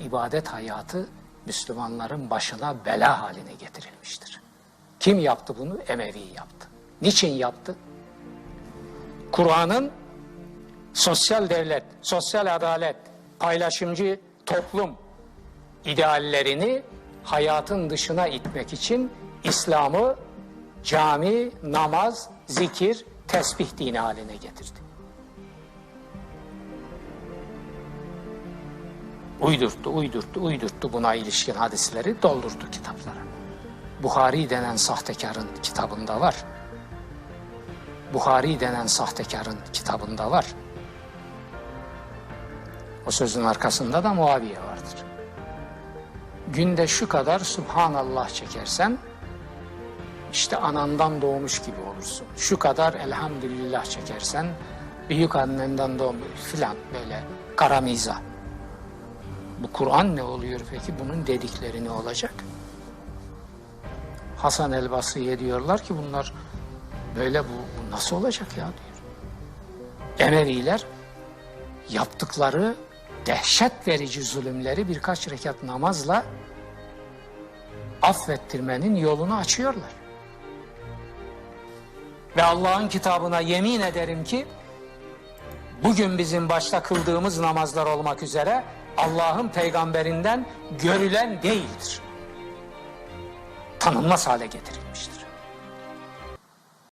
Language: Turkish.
ibadet hayatı Müslümanların başına bela haline getirilmiştir. Kim yaptı bunu? Emevi yaptı. Niçin yaptı? Kur'an'ın sosyal devlet, sosyal adalet, paylaşımcı toplum ideallerini hayatın dışına itmek için İslam'ı cami, namaz, zikir, tesbih dini haline getirdi. Uydurttu, uydurttu, uydurttu buna ilişkin hadisleri doldurdu kitaplara. Buhari denen sahtekarın kitabında var. Buhari denen sahtekarın kitabında var. O sözün arkasında da Muaviye vardır. Günde şu kadar Subhanallah çekersen işte anandan doğmuş gibi olursun. Şu kadar elhamdülillah çekersen büyük annenden doğmuş filan böyle karamiza. Bu Kur'an ne oluyor peki? Bunun dedikleri ne olacak? Hasan el Basri'ye diyorlar ki bunlar böyle bu, bu nasıl olacak ya diyor. Emeviler yaptıkları dehşet verici zulümleri birkaç rekat namazla affettirmenin yolunu açıyorlar. Ve Allah'ın kitabına yemin ederim ki bugün bizim başta kıldığımız namazlar olmak üzere Allah'ın peygamberinden görülen değildir. Tanınmaz hale getirilmiştir.